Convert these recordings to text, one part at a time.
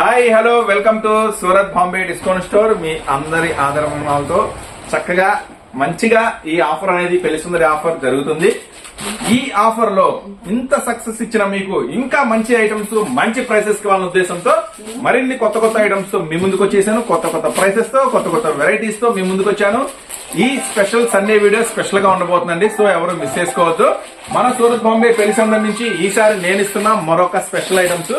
Hi hello welcome to Surat Bombay discount store మీ అందరి ఆదరణలతో చక్కగా మంచిగా ఈ ఆఫర్ అనేది పెళ్ళి సుందరి ఆఫర్ జరుగుతుంది. ఈ ఆఫర్లో ఇంత సక్సెస్ ఇచ్చిన మీకు ఇంకా మంచి ఐటమ్స్ మంచి ప్రైసెస్ కావాలన్న ఉద్దేశంతో మరిన్ని కొత్త కొత్త ఐటమ్స్తో మీ ముందుకు వచ్చేసాను. కొత్త కొత్త ప్రైసెస్తో కొత్త కొత్త వెరైటీస్తో మీ ముందుకు వచ్చాను. ఈ స్పెషల్ సండే వీడియో స్పెషల్గా ఉండబోతుందండి సో ఎవరు మిస్ చేసుకోవద్దు. మన సూరత్ బాంబే పెళ్ళి సందర్భం నుంచి ఈసారి నేను ఇస్తున్న మరొక స్పెషల్ ఐటమ్స్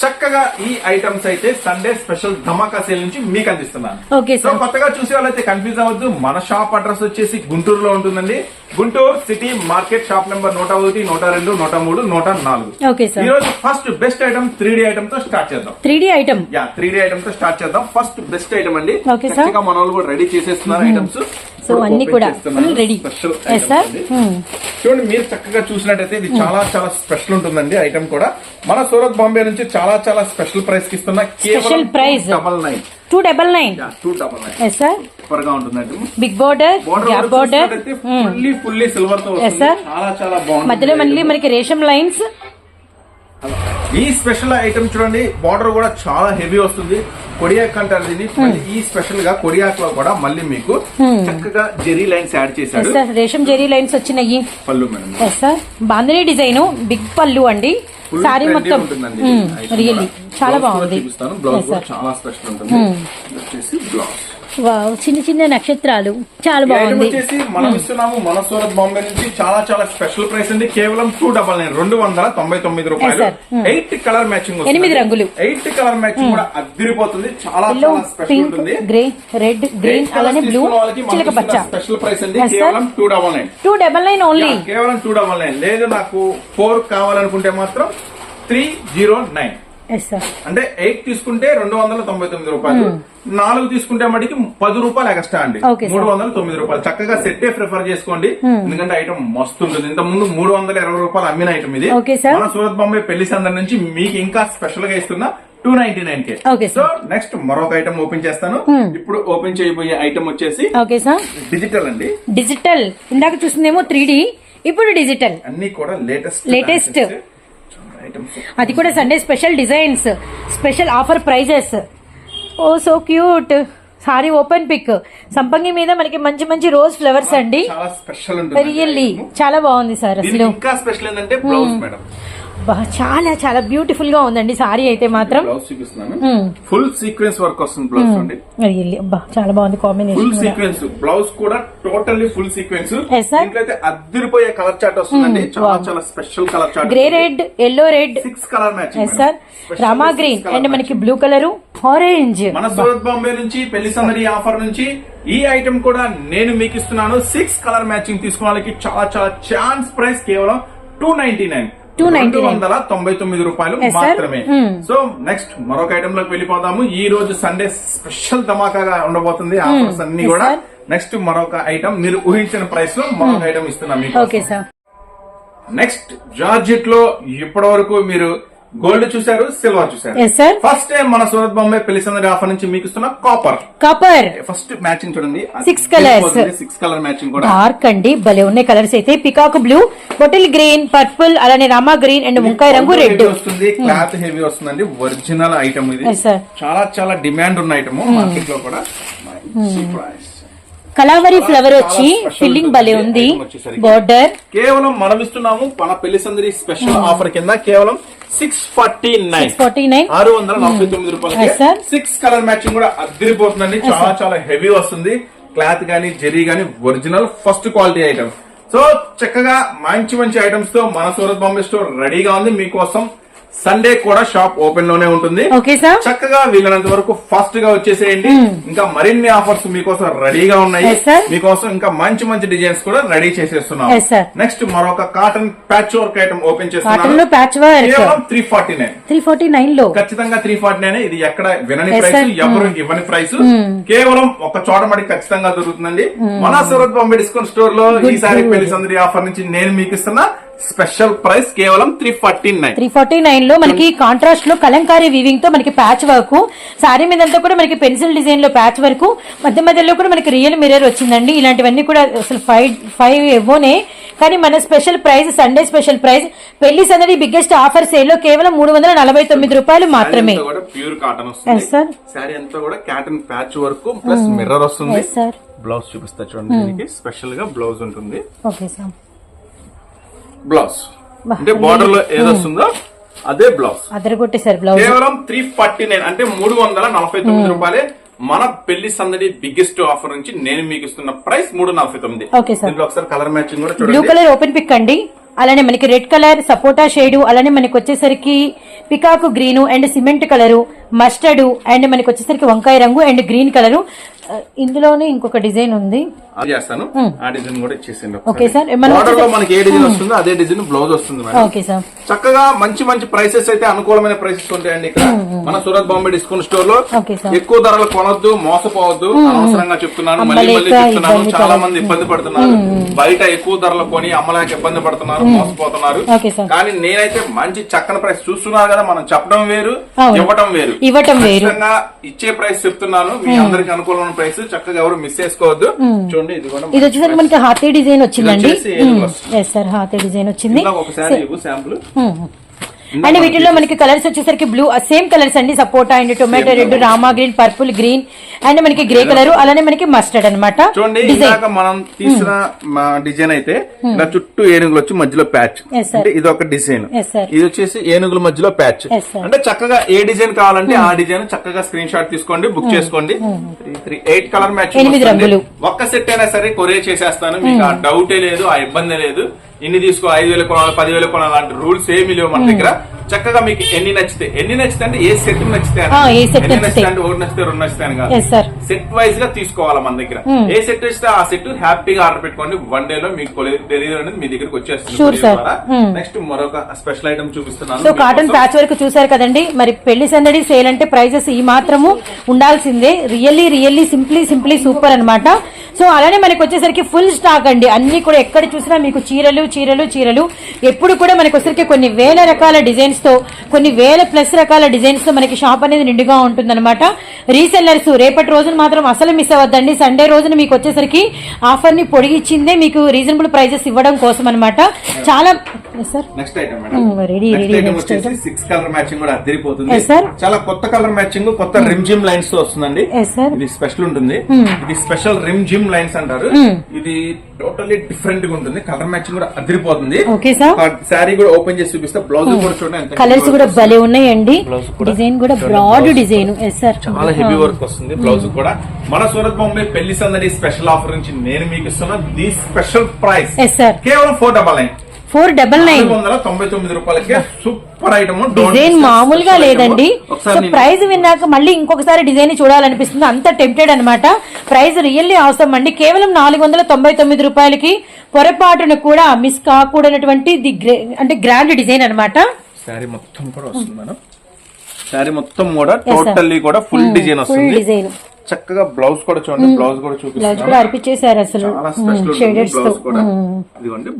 చక్కగా ఈ ఐటమ్స్ అయితే సండే స్పెషల్ ధమాకా సేల్ నుంచి మీకు అందిస్తున్నాను. సో కొత్తగా చూసే వాళ్ళైతే కన్ఫ్యూజ్ అవ్వద్దు. మన షాప్ అడ్రస్ వచ్చేసి గుంటూరులో ఉంటుందండి. Guntur city market shop number నూట ఒకటి నూట రెండు నూట మూడు నూట నాలుగు. ఈ రోజు first best item three D ఐటమ్తో start చేద్దాం. Three D item? Yeah three D ఐటమ్తో start చేద్దాం. ఫస్ట్ బెస్ట్ ఐటమ్ అండి. మన వాళ్ళు కూడా రెడీ చేసేస్తున్నారు ఐటమ్స్. సో అన్ని కూడా రెడీ స్పెషల్ సార్ చూడండి మీరు చక్కగా చూసినట్టయితే ఇది చాలా చాలా స్పెషల్ ఉంటుందండి ఐటమ్ కూడా. మన సూరత్ బాంబే నుంచి చాలా చాలా స్పెషల్ ప్రైస్కి ఇస్తున్న Special price. Double nine two double nine two double nine yes sir సూపర్గా ఉంటుందండి. Big border gap border fully fully సిల్వర్తో. చాలా చాలా బాగుంది మధ్యలో మళ్ళీ మనకి రేషం లైన్స్ ఈ స్పెషల్ ఐటమ్ చూడండి బార్డర్ కూడా చాలా హెవీ వస్తుంది. కొడియాక్ అంటారు దీన్ని. మళ్ళీ ఈ స్పెషల్గా కొడియాక్లో కూడా మళ్ళీ మీకు చక్కగా జెరీ లైన్స్ యాడ్ సార్ రేషం జెరీ లైన్స్ వచ్చినాయి. పళ్ళు madam. Sir bandhani design big పళ్ళు అండి. సారీ మొత్తం. రియల్లీ కూడా. చాలా బాగుంది. చూపిస్తాను. బ్లౌజ్. చాలా స్పెషల్ ఉంటుంది. వచ్చేసి బ్లౌజ్ వావ్ చిన్న చిన్న నక్షత్రాలు. చాలా బాగుంది. వచ్చేసి మనం ఇస్తున్నాము మన సూరత్ బాంబే నుంచి చాలా చాలా స్పెషల్ ప్రైస్ అండి. కేవలం టూ డబల్ నైన్ రెండు వందల తొంభై తొమ్మిది రూపాయలు. ఎయిట్ కలర్ మ్యాచింగ్ ఎనిమిది రంగులు. ఎయిట్ కలర్ మ్యాచింగ్ కూడా అదిరిపోతుంది. చాలా చాలా స్పెషల్ ఉంటుంది. గ్రే రెడ్ గ్రీన్ అలానే బ్లూ చిలక పచ్చ. స్పెషల్ ప్రైస్ అండి. కేవలం two double nine two double nine only కేవలం టూ డబల్ నైన్ లేదు నాకు ఫోర్ కావాలనుకుంటే మాత్రం త్రీ జీరో నైన్ అంటే ఎయిట్ తీసుకుంటే రెండు వందల తొంభై తొమ్మిది రూపాయలు. నాలుగు తీసుకుంటే మటుకి పది రూపాయలు ఎక్స్ట్రా అండి. Hmm. Hmm. మూడు వందల తొమ్మిది రూపాయలు. చక్కగా సెట్టే ప్రిఫర్ చేసుకోండి. ఎందుకంటే ఐటమ్ మస్తు ఉంటుంది. ఇంత ముందు మూడు వందల ఇరవై రూపాయలు అమ్మిన ఐటమ్ ఇది. మన సూరత్ బాంబే పెళ్ళి సందర్ నుంచి మీకు ఇంకా స్పెషల్గా ఇస్తున్నా two ninety nine K so. Hmm. Next మరొక ఐటమ్ ఓపెన్ చేస్తాను. ఇప్పుడు ఓపెన్ చేయబోయే ఐటమ్ వచ్చేసి ఓకే సార్ డిజిటల్ అండి. డిజిటల్ ఇందాక చూసిందేమో త్రీ ఇప్పుడు డిజిటల్ అన్ని కూడా లేటెస్ట్ Latest. ఐటమ్స్ అది కూడా Sunday special designs special offer prices oh so cute sari open pick సంపంగి మీద మనకి మంచి మంచి రోజ్ ఫ్లవర్స్ అండి. చాలా స్పెషల్ ఉంటుంది రియల్లీ చాలా బాగుంది సార్ అసలు. ఇంకా స్పెషల్ ఏంటంటే బ్లౌజ్ మేడం బా, చాలా చాలా బ్యూటిఫుల్గా ఉందండి సారీ అయితే మాత్రం. ఫుల్ సీక్వెన్స్ వర్క్ వస్తుంది బ్లౌజ్ అండి చాలా బాగుంది ఫుల్ కాంబినేషన్ సీక్వెన్స్ బ్లౌజ్ కూడా టోటల్లీ ఫుల్ సీక్వెన్స్ అయితే అద్దరిపోయే కలర్ చార్ట్ వస్తుందండి. చాలా చాలా special colour chart grey red yellow red six colour matching yes sir Rama green and మనకి బ్లూ కలర్ ఆరెంజ్ మన సూరత్ బాంబే నుంచి పెళ్ళి సందడి ఆఫర్ నుంచి ఈ ఐటమ్ కూడా నేను మీకు ఇస్తున్నాను. సిక్స్ కలర్ మ్యాచింగ్ తీసుకోవడానికి చాలా చాలా ఛాన్స్ ప్రైస్ కేవలం టూ నైన్టీ నైన్ 299. వందల తొంభై తొమ్మిది రూపాయలు. మాత్రమే. Hmm. సో నెక్స్ట్ మరొక ఐటమ్లోకి వెళ్ళిపోదాము. ఈ రోజు సండే స్పెషల్ ధమాకాగా ఉండబోతుంది. ఆఫర్స్ అన్ని Yes, కూడా. నెక్స్ట్ మరొక ఐటమ్ మీరు ఊహించిన ప్రైస్లో మరొక ఐటమ్ ఇస్తున్నాం ఓకే మీకు సార్ నెక్స్ట్ జార్జెట్లో ఇప్పటి వరకు మీరు గోల్డ్ చూశారు సిల్వర్ చూశారు. ఎస్ సార్ ఫస్ట్ టైం మన సూరత్ బాంబే పెళ్ళి సందడి ఆఫర్ నుంచి మీకు ఇస్తున్న కాపర్ కాపర్ ఫస్ట్ మ్యాచింగ్ చూడండి. Six colours. Six colour matching కూడా. డార్క్ అండి భలే ఉన్నాయి కలర్స్ అయితే. Peacock blue bottle green purple అలానే రామా గ్రీన్ అండ్ ముంకాయ రంగు రెడ్ వస్తుంది క్లాత్ హెవీ వస్తుందండి. ఒరిజినల్ ఐటమ్ ఇది. చాలా చాలా డిమాండ్ ఉన్న ఐటమ్ మార్కెట్లో కూడా. కలావరి ఫ్లవర్ చాలా వచ్చి ఫిల్లింగ్ భలే ఉంది. బార్డర్ కేవలం మనం ఇస్తున్నాము మన పెళ్ళి సందడి స్పెషల్ ఆఫర్ కింద కేవలం six forty nine forty nine ఆరు వందల నలభై తొమ్మిది sir. సిక్స్ కలర్ మ్యాచింగ్ కూడా అద్దరిపోతుందండి. చాలా చాలా హెవీ వస్తుంది. క్లాత్ గానీ జెరీ గానీ original first quality item so చక్కగా మంచి మంచి ఐటమ్స్తో మన సూరత్ బాంబే స్టోర్ రెడీగా ఉంది. మీకోసం సండే కూడా షాప్ ఓపెన్లోనే ఉంటుంది. చక్కగా వీలైనంత వరకు ఫాస్ట్గా వచ్చేసేయండి. ఇంకా మరిన్ని ఆఫర్స్ మీకోసం రెడీగా ఉన్నాయి. మీకోసం ఇంకా మంచి మంచి డిజైన్స్ కూడా రెడీ చేసేస్తున్నాం. నెక్స్ట్ మరొక cotton patch work item open కాటన్లో చేస్తున్నాం ప్యాచ్ వర్క్ కేవలం three forty nine three forty నైన్లో. ఖచ్చితంగా త్రీ ఫార్టీ నైన్ ఇది ఎక్కడ వినని ప్రైస్ sir. ఎవరు ఇవ్వని ప్రైస్ కేవలం ఒక చోట మడి ఖచ్చితంగా దొరుకుతుందండి. మన సూరత్ బాంబే డిస్కౌంట్ స్టోర్లో ఈసారి. పెళ్ళి సందడి ఆఫర్ నుంచి నేను మీకు ఇస్తున్న. స్పెషల్ ప్రైస్ కేవలం three forty nine. Three forty నైన్లో మనకి కాంట్రాస్ట్లో కలంకారీ వీవింగ్తో మనకి ప్యాచ్ వర్క్ సారీ మీదంతా కూడా మనకి పెన్సిల్ డిజైన్లో ప్యాచ్ వర్క్ మధ్య మధ్యలో కూడా మనకి రియల్ మిర్రర్ వచ్చిందండి. ఇలాంటివన్నీ కూడా అసలు ఫైవ్ ఫైవ్ ఎవ్వోనే కానీ మన special price Sunday special price పెళ్ళి సందడి బిగ్గెస్ట్ ఆఫర్ సేల్లో కేవలం మూడు వందల నలభై తొమ్మిది రూపాయలు మాత్రమే. ప్యూర్ కాటన్ వస్తుంది. Sir. శారీ అంతా కూడా cotton patch work plus mirror వస్తుంది. సార్ బ్లౌజ్ చూపిస్తా చూడండి స్పెషల్గా బ్లౌజ్ ఉంటుంది. Okay sir blouse. అంటే బార్డర్లో ఏది వస్తుందో అదే బ్లౌజ్. అదరగొట్టే సార్ బ్లౌజ్. కేవలం త్రీ ఫార్టీ నైన్ అంటే మూడు వందల నలభై తొమ్మిది రూపాయలే మన పెళ్ళి సందడి బిగ్గెస్ట్ ఆఫర్ నుంచి నేను మీకు ఇస్తున్న ప్రైస్ మూడు నలభై తొమ్మిది. ఒకసారి కలర్ మ్యాచింగ్ కూడా బ్లూ కలర్ ఓపెన్ పిక్ అండి. అలానే మనకి రెడ్ కలర్ సపోటా షేడ్ అలానే మనకి వచ్చేసరికి peacock green and cement colour mustard and మనకి వచ్చేసరికి వంకాయ రంగు అండ్ గ్రీన్ కలరు. ఇందులోనే ఇంకొక డిజైన్ ఉంది. చేస్తాను. ఆ డిజైన్ కూడా ఇచ్చేసింది మనకి ఏ డిజైన్ వస్తుందో అదే డిజైన్ బ్లౌజ్ వస్తుంది మేడం. Okay sir. చక్కగా మంచి మంచి ప్రైసెస్ అయితే అనుకూలమైన ప్రైసెస్ ఉంటాయండి ఇక్కడ. మన సూరత్ బాంబే డిస్కౌంట్ స్టోర్లో ఎక్కువ ధరలు కొనొద్దు మోసపోవద్దు అనవసరంగా చెప్తున్నాను మళ్ళీ చెప్తున్నాను. చాలా మంది ఇబ్బంది పడుతున్నారు. బయట ఎక్కువ ధరలు కొని అమ్మలేక ఇబ్బంది పడుతున్నారు. మోసపోతున్నారు. కానీ నేనైతే మంచి చక్కని ప్రైస్ చూస్తున్నారు కదా మనం చెప్పడం వేరు. ఇవ్వటం వేరు. ఇవ్వటం వేరు. ఇచ్చే ప్రైస్ చెప్తున్నాను. మీ అందరికి అనుకూలమైన ప్రైస్ చక్కగా ఎవరు మిస్ చేసుకోవద్దు. చూడండి ఇది కూడా ఇది వచ్చేసరికి మనకి హాతీ డిజైన్ వచ్చిందండి. సార్ హాతీ డిజైన్ వచ్చింది. ఒకసారి ఇవ్వు శాంపుల్ అండ్ వీటిలో మనకి కలర్స్ వచ్చేసరికి బ్లూ సేమ్ కలర్స్ అండి సపోటా and tomato red Rama green purple green and మనకి గ్రే కలర్ అలానే మనకి మస్టర్డ్ అనమాట మనం తీసిన మా డిజైన్ అయితే ఇలా చుట్టూ ఏనుగులు వచ్చి మధ్యలో ప్యాచ్. అంటే ఇది ఒక డిజైన్. ఇది వచ్చేసి ఏనుగుల మధ్యలో ప్యాచ్. అంటే చక్కగా ఏ డిజైన్ కావాలంటే ఆ డిజైన్ చక్కగా స్క్రీన్ షాట్ తీసుకోండి బుక్ చేసుకోండి. Eight colour match. ఒక్క సెట్ అయినా సరే కొరియర్ చేసేస్తాను. మీకు ఆ డౌటే లేదు ఆ ఇబ్బంది లేదు. ఇన్ని తీసుకో? ఐదు వేలు కొనాలి పదివేలు కొనాలి? అలాంటి రూల్స్ ఏమీ లేవు మన దగ్గర. చక్కగా మీకు ఎన్ని నచ్చితే ఎన్ని నచ్చితే అంటే ఏ సెట్ నచ్చితే ఎన్ని అంటే ఒకటి నచ్చితే రెండు నచ్చితే అని కాదు. సెట్ వైజ్గా తీసుకోవాలి మన దగ్గర. ఏ సెట్ ఇస్తే ఆ సెట్ హ్యాపీగా ఆర్డర్ పెట్టుకోండి. వన్ డే లో మీకు డెలివరీ అనేది మీ దగ్గరకు వచ్చేస్తుంది sir. Hmm. నెక్స్ట్ మరొక స్పెషల్ ఐటమ్ చూపిస్తున్నాను. So cotton. ప్యాచ్ వరకు చూసారు కదండి. మరి పెళ్ళి సందడి సేల్ అంటే ప్రైజెస్ ఈ మాత్రము ఉండాల్సిందే. Really really simply simply super అన్నమాట. సో అలానే మనకి వచ్చేసరికి ఫుల్ స్టాక్ అండి. అన్ని కూడా ఎక్కడ చూసినా మీకు చీరలు చీరలు చీరలు. ఎప్పుడు కూడా మనకి వచ్చేసరికి కొన్ని వేల రకాల డిజైన్స్ తో కొన్ని వేల ప్లస్ రకాల డిజైన్స్తో మనకి షాప్ అనేది నిండుగా ఉంటుందన్నమాట. రీసెల్లర్స్ రేపటి రోజున మాత్రం అసలు మిస్ అవ్వద్దండి. సండే రోజున మీకు వచ్చేసరికి ఆఫర్ని పొడిగిచ్చిందే మీకు రీజనబుల్ ప్రైజెస్ ఇవ్వడం కోసం అనమాట చాలా sir next item Hmm, next item six colour matching కూడా అదిరిపోతుంది sir. చాలా కొత్త కలర్ మ్యాచింగ్ కొత్త రిమ్ జిమ్ లైన్స్తో వస్తుందండి. ఇది స్పెషల్ ఉంటుంది. ఇది స్పెషల్ రిమ్ జిమ్ లైన్స్ అంటారు. ఇది టోటల్లీ డిఫరెంట్గా ఉంటుంది. కలర్ మ్యాచింగ్ కూడా అదిరిపోతుంది. ఓకే సార్ శారీ కూడా ఓపెన్ చేసి చూపిస్తే. బ్లౌజ్ కూడా చూడండి ఎంత కలర్స్ కూడా భలే ఉన్నాయండి. డిజైన్ కూడా బ్రాడ్. డిజైన్ ఎస్ సార్ చాలా హెవీ వర్క్ వస్తుంది బ్లౌజ్ కూడా. మన సూరత్ బాంబే పెళ్ళి సందడి స్పెషల్ ఆఫర్ నుంచి నేను మీకు ఇస్తున్న the special price yes sir కేవలం four double nine four double nine. తొంభై తొమ్మిది రూపాయలకే సూపర్ ఐటమ్ డిజైన్ మామూలుగా లేదండి. సో ప్రైస్ విన్నాక మళ్ళీ ఇంకొకసారి డిజైన్ చూడాలనిపిస్తుంది. అంత టెంప్టెడ్ అనమాట ప్రైస్ రియల్లీ అవసరం అండి. కేవలం నాలుగు వందల తొంభై తొమ్మిది రూపాయలకి పొరపాటును కూడా మిస్ కాకూడనటువంటి ది అంటే గ్రాండ్ డిజైన్ అన్నమాట. శారీ మొత్తం కూడా వస్తుంది మేడం. శారీ మొత్తం కూడా. టోటల్లీ కూడా ఫుల్ డిజైన్ ఫుల్ వస్తుంది. డిజైన్ చక్కగా బ్లౌజ్ కూడా చూడండి బ్లౌజ్ కూడా బ్లౌజ్ చూపిస్తున్నాను కూడా అర్పించేశారు అసలు. చాలా స్పెషల్ షేడెడ్స్తో బ్లౌజ్ కూడా.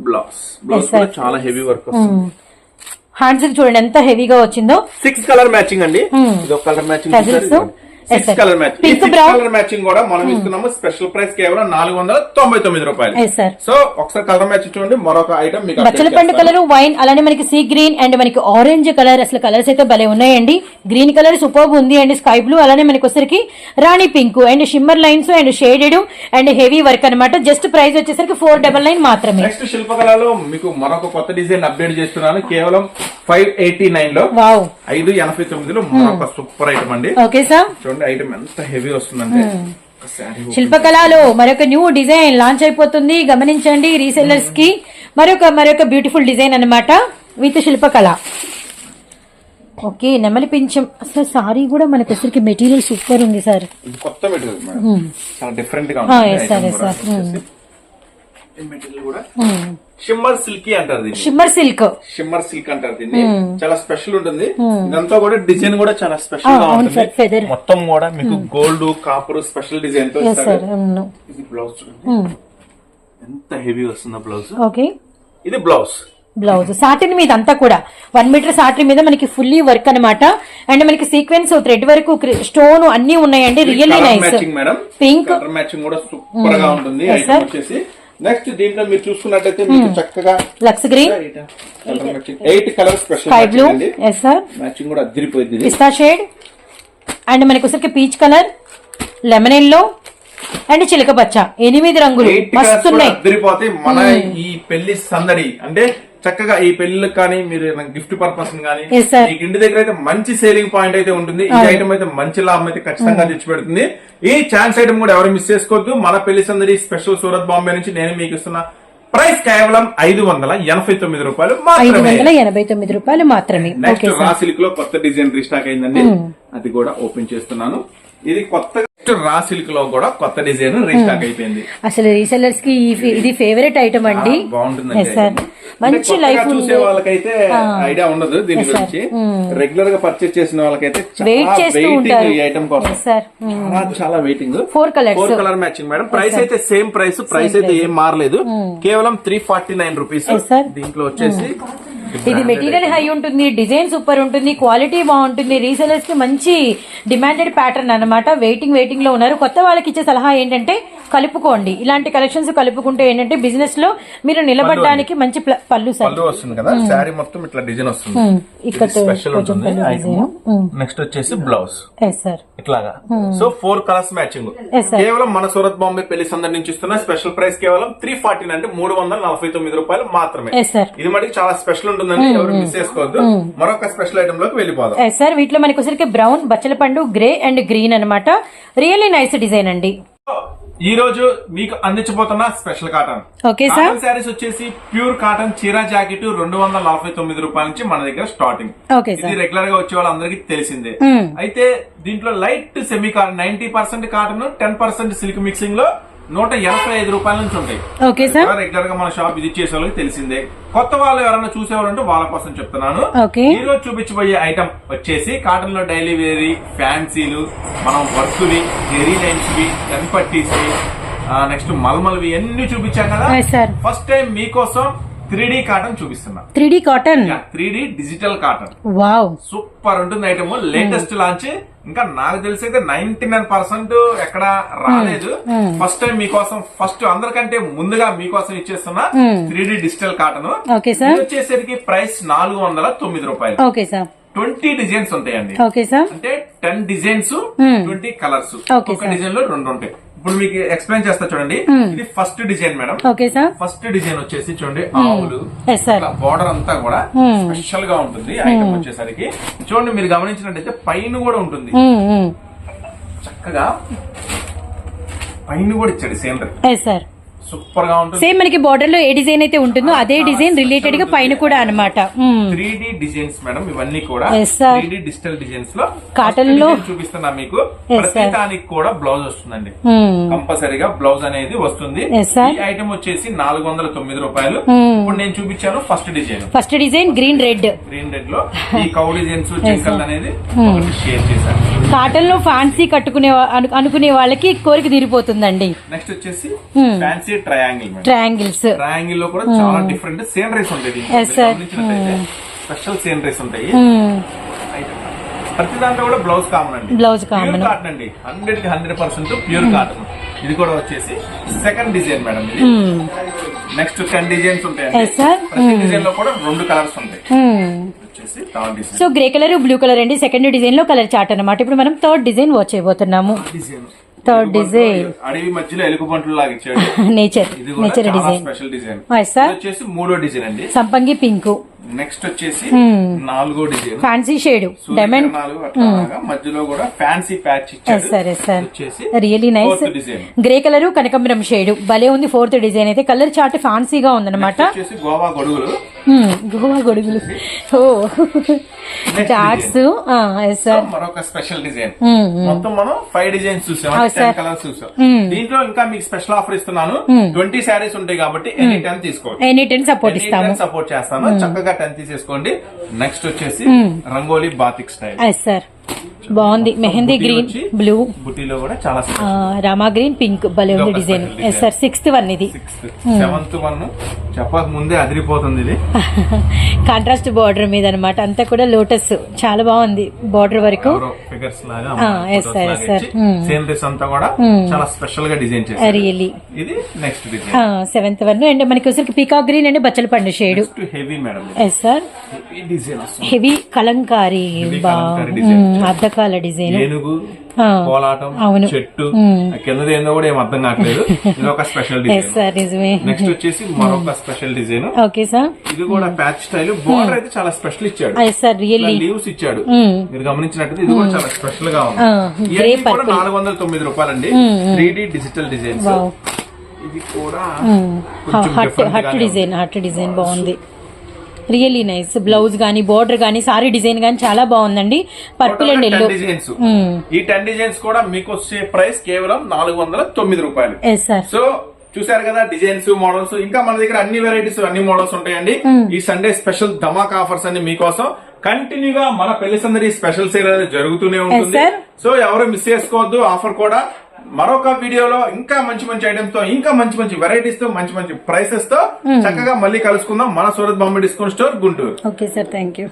బ్లౌజ్. కూడా చాలా హెవీ వర్క్ వస్తుంది. హ్యాండ్స్ చూడండి ఎంత హెవీగా వచ్చిందో. సిక్స్ కలర్ మ్యాచింగ్ అండి. ఇది ఒక colour matching Tassels. Six. Colour matching six. Colour matching కూడా మనం ఇస్తున్నాము. స్పెషల్ ప్రైస్ కేవలం నాలుగు వందల తొంభై తొమ్మిది రూపాయలు. సో ఒకసారి కలర్ మ్యాచింగ్ చూడండి. మరొక ఐటమ్ మీకు బచ్చల update పండు చేస్తాను. కలర్ వైన్ అలానే మనకి సీ గ్రీన్ అండ్ మనకి ఆరెంజ్ కలర్ అసలు కలర్స్ అయితే భలే ఉన్నాయండి. గ్రీన్ కలర్ సూపర్ ఉంది అండ్. స్కై బ్లూ అలానే మనకి వచ్చేసరికి రాణి pink and shimmer lines and shaded and heavy work అన్నమాట. జస్ట్ ప్రైస్ వచ్చేసరికి ఫోర్ డబల్ నైన్ మాత్రమే. నెక్స్ట్ శిల్పకళలో మీకు మరొక కొత్త డిజైన్ అప్డేట్ చేస్తున్నాను. కేవలం ఫైవ్ ఎయిటీ నైన్లో ఐదు ఎనభై తొమ్మిదిలో మరొక సూపర్ ఐటమ్ అండి. ఓకే సార్ చూడండి ఐటమ్ ఎంత హెవీ వస్తుందంటే. శారీ శిల్పకళలో మరొక న్యూ డిజైన్ లాంచ్ అయిపోతుంది. గమనించండి రీసెల్లర్స్కి మరొక మరొక బ్యూటిఫుల్ డిజైన్ అన్నమాట. విత్ శిల్పకళ. ఓకే నెమలి పింఛం. అసలు సారీ కూడా మనకి వచ్చరికి మెటీరియల్ సూపర్ ఉంది సార్ కొత్త మెటీరియల్ చాలా డిఫరెంట్గా. Hmm. ఈ మెటీరియల్ కూడా షిమ్మర్ సిల్కీ అంటారు దీన్ని. షిమ్మర్ సిల్క్ షిమ్మర్ సిల్క్ అంటారు దీన్ని. చాలా స్పెషల్ ఉంటుంది. ఇదంతా కూడా డిజైన్ కూడా చాలా స్పెషల్ Ah, గా అవును ఉంటుంది. మొత్తం కూడా మీకు గోల్డ్ కాపర్ స్పెషల్ డిజైన్తో ఇది బ్లౌజ్ చూడండి. ఎంత హెవీ వస్తుందో బ్లౌజ్ ఓకే ఇది బ్లౌజ్ బ్లౌజ్ సాటిన్ మీద అంతా కూడా. వన్ మీటర్ సాటిన్ మీద మనకి ఫుల్లీ వర్క్ అన్నమాట. అండ్ మనకి సీక్వెన్స్ థ్రెడ్ వరకు స్టోన్ అన్ని ఉన్నాయండి. Really nice matching madam pink matching కూడా సూపర్గా ఉంటుంది. వచ్చేసి నెక్స్ట్ దీంట్లో మీరు చూసుకున్నట్టయితే మీకు చక్కగా Lux green eight colour special sky blue yes sir matching కూడా అదిరిపోయింది. పిస్తా షేడ్ అండ్ మనకి వచ్చరికి peach colour lemon yellow and చిలక పచ్చ ఎనిమిది రంగులు. ఎయిట్ కలర్స్ మస్తు కూడా ఉన్నాయి అదిరిపోతాయి మన ఈ పెళ్ళి సందడి. అంటే చక్కగా ఈ పెళ్ళికి కానీ మీరు గిఫ్ట్ పర్పస్ కానీ. మీకు ఇంటి దగ్గర అయితే మంచి సేలింగ్ పాయింట్ అయితే ఉంటుంది. ఈ ఐటమ్ అయితే మంచి లాభం అయితే ఖచ్చితంగా తెచ్చి పెడుతుంది ఈ ఛాన్స్ ఐటమ్ కూడా ఎవరు మిస్ చేసుకోవద్దు. మన పెళ్ళి సందడి స్పెషల్ సూరత్ బాంబే నుంచి నేను మీకు ఇస్తున్న ప్రైస్ కేవలం ఐదు వందల ఎనభై తొమ్మిది రూపాయలు ఐదు మాత్రమే వందల ఎనభై తొమ్మిది రూపాయలు మాత్రమే. నెక్స్ట్ ఓకే సార్ రా సిల్క్లో కొత్త డిజైన్ రీస్టాక్ అయిందండి. అది కూడా ఓపెన్ చేస్తున్నాను. ఇది కొత్త రా సిల్క్లో కూడా కొత్త డిజైన్ రీస్టాక్ అయిపోయింది. అసలు రీసెల్లర్స్కి ఇది ఫేవరెట్ ఐటమ్ అండి. item. మంచి లైఫ్ చూసే వాళ్ళకైతే ఐడియా ఉండదు దీని. గురించి. రెగ్యులర్గా పర్చేస్ చేసిన వాళ్ళకైతే వెయిట్ చేస్తూ ఉంటారు ఈ ఐటమ్ కోసం. చాలా చాలా waiting Four colours. Four colour matching madam price అయితే సేమ్ ప్రైస్ ప్రైస్ అయితే ఏం మారలేదు. కేవలం త్రీ ఫార్టీ నైన్ రూపీస్. దీంట్లో వచ్చేసి ఇది మెటీరియల్ హై ఉంటుంది డిజైన్ సూపర్ ఉంటుంది క్వాలిటీ బాగుంటుంది రీసెలర్స్కి మంచి డిమాండెడ్ ప్యాటర్న్ అన్నమాట. వెయిటింగ్ వెయిటింగ్లో ఉన్నారు. కొత్త వాళ్ళకి ఇచ్చే సలహా ఏంటంటే కలుపుకోండి. ఇలాంటి కలెక్షన్స్ కలుపుకుంటే ఏంటంటే బిజినెస్లో మీరు నిలబడడానికి మంచి పళ్ళు వస్తుంది కదా? శారీ మొత్తం ఇట్లా డిజైన్ వస్తుంది. ఇక్కడ స్పెషల్ ఉంటుంది. నెక్స్ట్ వచ్చేసి బ్లౌజ్ ఇట్లాగా. So four colours matching. కేవలం మన సూరత్ బాంబే పెళ్ళి నుంచి ఇస్తున్న స్పెషల్ ప్రైస్ కేవలం త్రీ ఫార్టీ అంటే మూడు వందల నలభై తొమ్మిది రూపాయలు మాత్రమే. ఇది మటుకు చాలా స్పెషల్ ఉంటుందండి ఎవరు మిస్ చేసుకోవద్దు. మరొక స్పెషల్ ఐటమ్లోకి వెళ్ళిపోదాం. సార్ వీటిలో మనకి వచ్చరికి బ్రౌన్ బచ్చల పండు గ్రే అండ్ గ్రీన్ అన్నమాట. రియల్లీ నైస్ డిజైన్ అండి. ఈ రోజు మీకు అందించబోతున్న special cotton okay sir saris వచ్చేసి ప్యూర్ కాటన్ చీర జాకెట్ రెండు వందల నలభై తొమ్మిది రూపాయల నుంచి మన దగ్గర స్టార్టింగ్ ఇది రెగ్యులర్గా వచ్చే వాళ్ళందరికీ తెలిసిందే. అయితే దీంట్లో light semi cotton ninety percent cotton ten percent silk మిక్సింగ్లో నూట ఎనభై ఐదు రూపాయల నుంచి ఉంటాయి. Okay sir. రెగ్యులర్గా మన షాప్ విజిట్ చేసే వాళ్ళకి తెలిసిందే. కొత్త వాళ్ళు ఎవరైనా చూసేవాళ్ళు ఉంటే వాళ్ళ కోసం చెప్తున్నాను. ఈ రోజు చూపించబోయే ఐటమ్ వచ్చేసి కాటన్లో డైలీ వేరీ ఫ్యాన్సీలు మనం వర్క్వి జెరీ లైన్స్ వి నెక్స్ట్ మల్మల్వి అన్ని చూపించాం కదా. ఫస్ట్ టైం మీకోసం త్రీ కాటన్ చూపిస్తున్నా. Three D cotton? Three digital cotton. Wow. Super ఉంటుంది ఐటమ్. Latest launch. ఇంకా నాకు తెలిసి అయితే నైన్టీ నైన్ పర్సెంట్ ఎక్కడ రాలేదు. ఫస్ట్ టైం మీకోసం ఫస్ట్ అందరికంటే ముందుగా మీకోసం ఇచ్చేస్తున్న త్రీ డిజిటల్ కాటన్. వచ్చేసరికి ప్రైస్ నాలుగు వందల తొమ్మిది రూపాయలు. ఓకే సార్ ట్వంటీ డిజైన్స్ ఉంటాయండి. ఓకే సార్ అంటే టెన్ డిజైన్స్ ట్వంటీ కలర్స్. ఒక. డిజైన్లో రెండు ఉంటాయి. ఇప్పుడు మీకు ఎక్స్ప్లెయిన్ చేస్తా చూడండి. ఇది first design madam okay sir first design వచ్చేసి చూడండి ఆవులు. ఎస్ సార్ బార్డర్ అంతా కూడా స్పెషల్గా ఉంటుంది ఐటమ్ వచ్చేసరికి. చూడండి మీరు గమనించినట్టయితే పైన కూడా ఉంటుంది. చక్కగా పైన కూడా ఇచ్చాడు సేనరీ సార్ సూపర్గా ఉంటుంది. సేమ్ మనకి బార్డర్లో ఏ డిజైన్ అయితే ఉంటుందో అదే డిజైన్ రిలేటెడ్గా పైన కూడా అనమాట త్రీ డి డిజైన్స్ మేడం ఇవన్నీ కూడా. త్రీ డి డిజిటల్ డిజైన్స్లో first లో- చూపిస్తున్నా మీకు. ప్రతి. దానికి కూడా బ్లౌజ్ వస్తుందండి. కంపల్సరీగా బ్లౌజ్ అనేది వస్తుంది. ఈ ఐటమ్ వచ్చేసి నాలుగు వందల తొమ్మిది రూపాయలు. ఇప్పుడు నేను చూపించాను first design first design green red green రెడ్లో ఈ కౌ డిజైన్స్ జింకల్ అనేది షేర్ చేశాను. కాటన్లో ఫ్యాన్సీ కట్టుకునే అనుకునే వాళ్ళకి కోరిక తీరిపోతుందండి. నెక్స్ట్ వచ్చేసి ఫ్యాన్సీ ట్రయాంగిల్ ట్రయాంగిల్స్ ట్రయాంగిల్లో కూడా చాలా డిఫరెంట్ సీనరీస్ ఉంటాయి స్పెషల్ సీనరీస్ ఉంటాయి. ప్రతి దాంట్లో కూడా బ్లౌజ్ కామన్ అండి. Common. ప్యూర్ కాటన్ అండి. హండ్రెడ్కి హండ్రెడ్ పర్సెంట్ ప్యూర్ కాటన్ ఇది కూడా వచ్చేసి సెకండ్ డిజైన్ మేడం ఇది. నెక్స్ట్ టెన్ డిజైన్స్ ఉంటాయి. ప్రతి డిజైన్లో కూడా రెండు కలర్స్ ఉంటాయి. So grey colour blue colour అండి. సెకండ్ డిజైన్లో కలర్ చార్ట్ అన్నమాట. ఇప్పుడు మనం థర్డ్ డిజైన్ వాచ్ చేయబోతున్నాము. డిజైన్ థర్డ్ డిజైన్ అడవి మధ్యలో ఎలుగు బంట్లు లాగా ఇచ్చాడు. Nature nature design special design వచ్చేసి మూడో డిజైన్ అండి. సంపంగి పింక్. నెక్స్ట్ వచ్చేసి నాలుగో డిజైన్. ఫ్యాన్సీ షేడ్ డైమండ్ మధ్యలో కూడా fancy patch sir sir really nice grey colour కనకంబరం shade భలే ఉంది ఫోర్త్ డిజైన్ అయితే. కలర్ చార్ట్ ఫ్యాన్సీగా ఉందన్నమాట. గోవా గొడుగులు. Hmm, గోవా గొడుగులు. ఓ చార్ట్స్ ఎస్ సార్ మరొక స్పెషల్ డిజైన్ Hmm, మొత్తం మనం ఫైవ్ డిజైన్స్ చూసాం. టెన్. కలర్స్ చూసాం. దీంట్లో ఇంకా మీకు స్పెషల్ ఆఫర్ ఇస్తున్నాను. ట్వంటీ శారీస్ ఉంటాయి కాబట్టి any ten any ten support ఇస్తాము. సపోర్ట్ చేస్తాను. చక్కగా టెన్ తీసేసుకోండి. నెక్స్ట్ వచ్చేసి rangoli batik style. Yes sir బాగుంది. Mehndi green blue. బుటీలో కూడా చాలా రామా గ్రీన్ పింక్. భలే ఉంది డిజైన్. సార్ సిక్స్త్ వన్ ఇది. సెవెంత్ వన్ చెప్పక ముందే అదిరిపోతుంది ఇది. కాంట్రాస్ట్ బార్డర్ మీద అనమాట అంతా కూడా లోటస్. చాలా బాగుంది బార్డర్ వరకు. ఫిగర్స్ లాగా. Hmm. సీనరీస్ అంతా కూడా చాలా స్పెషల్గా డిజైన్ చేశారు. ఇది next design seventh one and మనకి వచ్చరికి పీకాక్ గ్రీన్ అండ్ బచ్చల పండు shade heavy madam yes sir heavy Kalamkari. మ్మ్, అద్దకాల డిజైన్ ఏనుగు కోలాటం. చెట్టు కిందది ఏందో కూడా ఏం అర్థం కావట్లేదు. ఇది ఒక స్పెషల్ డిజైన్ నెక్స్ట్ వచ్చేసి మరొక స్పెషల్ డిజైన్ ఓకే సార్ ఇది కూడా ప్యాచ్ స్టైల్ బోర్డర్ అయితే చాలా స్పెషల్ ఇచ్చాడు. లీవ్స్ ఇచ్చాడు. మీరు గమనించినట్టు ఇది కూడా చాలా స్పెషల్గా ఉంది. ఇవన్నీ కూడా. నాలుగు వందల తొమ్మిది రూపాయలండి. త్రీ డిజిటల్ డిజైన్స్ వావ్ ఇది కూడా హట్ డిజైన్ హట్ డిజైన్ బాగుంది. Really nice. బ్లౌజ్ గానీ బార్డర్ గానీ సారీ డిజైన్ గానీ చాలా బాగుందండి. పర్పుల్ అండ్ ఎల్లో డిజైన్స్ ఈ టెన్ డిజైన్స్ కూడా మీకు వచ్చే ప్రైస్ కేవలం నాలుగు వందల తొమ్మిది రూపాయలు. సో చూసారు కదా డిజైన్స్ మోడల్స్. ఇంకా మన దగ్గర అన్ని వెరైటీస్ అన్ని మోడల్స్ ఉంటాయండి. ఈ సండే స్పెషల్ ధమాక్ ఆఫర్స్ అన్ని మీకోసం కంటిన్యూగా మన పెళ్ళి సందడి స్పెషల్ సేల్ అనేది జరుగుతూనే ఉంటుంది. సో ఎవరు మిస్ చేసుకోవద్దు. ఆఫర్ కూడా మరొక వీడియోలో ఇంకా మంచి మంచి ఐటమ్స్తో ఇంకా మంచి మంచి వెరైటీస్తో మంచి మంచి ప్రైసెస్తో చక్కగా మళ్ళీ కలుసుకుందాం మన Surat Bombay discount store Guntur. Okay sir thank you